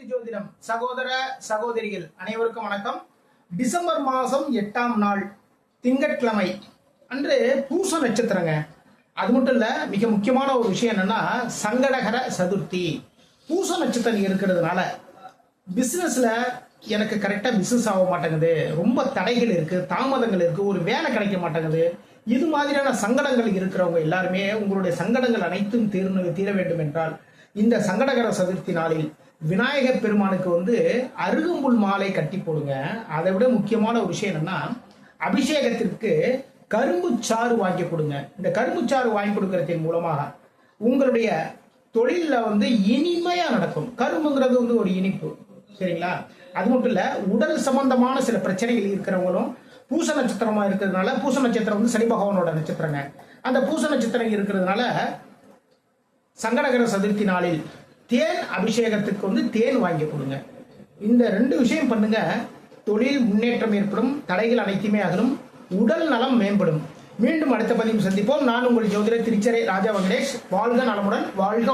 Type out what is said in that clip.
உயிர் ஜோதிடம். சகோதர சகோதரிகள் அனைவருக்கும் வணக்கம். டிசம்பர் மாதம் எட்டாம் நாள் திங்கட்கிழமை. அன்று பூச நட்சத்திரங்க. அது மட்டும் இல்லை மிக முக்கியமான ஒரு விஷயம் என்னன்னா சங்கடகர சதுர்த்தி. பூச நட்சத்திரம் இருக்கிறதுனால பிஸ்னஸில் எனக்கு கரெக்டாக பிசினஸ் ஆக மாட்டேங்குது. ரொம்ப தடைகள் இருக்குது தாமதங்கள் இருக்கு ஒரு வேலை கிடைக்க மாட்டேங்குது. இது மாதிரியான சங்கடங்கள் இருக்கிறவங்க எல்லாருமே உங்களுடைய சங்கடங்கள் அனைத்தும் தீர்ந்து தீர வேண்டும் என்றால் இந்த சங்கடகர சதுர்த்தி நாளில் விநாயகர் பெருமானுக்கு வந்து அருகம்புல் மாலை கட்டி போடுங்க. அதை விட முக்கியமான ஒரு விஷயம் என்னன்னா அபிஷேகத்திற்கு கரும்பு சாறு வாங்கி கொடுங்க. இந்த கரும்பு சாறு வாங்கி கொடுக்கறதின் மூலமாக உங்களுடைய தொழிலில் வந்து இனிமையாக நடக்கும். கரும்புங்கிறது வந்து ஒரு இனிப்பு. சரிங்களா? அது மட்டும் இல்லை உடல் சம்பந்தமான சில பிரச்சனைகள் இருக்கிறவங்களும் பூச நட்சத்திரமாக இருக்கிறதுனால பூச நட்சத்திரம் வந்து சனி பகவானோட நட்சத்திரங்க. அந்த பூச நட்சத்திரம் இருக்கிறதுனால சங்கடகர சதுர்த்தி நாளில் தேன் அபிஷேகத்துக்கு வந்து தேன் வாங்கி கொடுங்க. இந்த ரெண்டு விஷயம் பண்ணுங்க. தொழில் முன்னேற்றம் ஏற்படும். தடைகள் அனைத்துமே அகலும். உடல் நலம் மேம்படும். மீண்டும் அடுத்த பதிவு சந்திப்போம். நான் உங்கள் ஜோதிடர் திருச்சரை ராஜா வெங்கடேஷ். வாழ்க நலமுடன். வாழ்க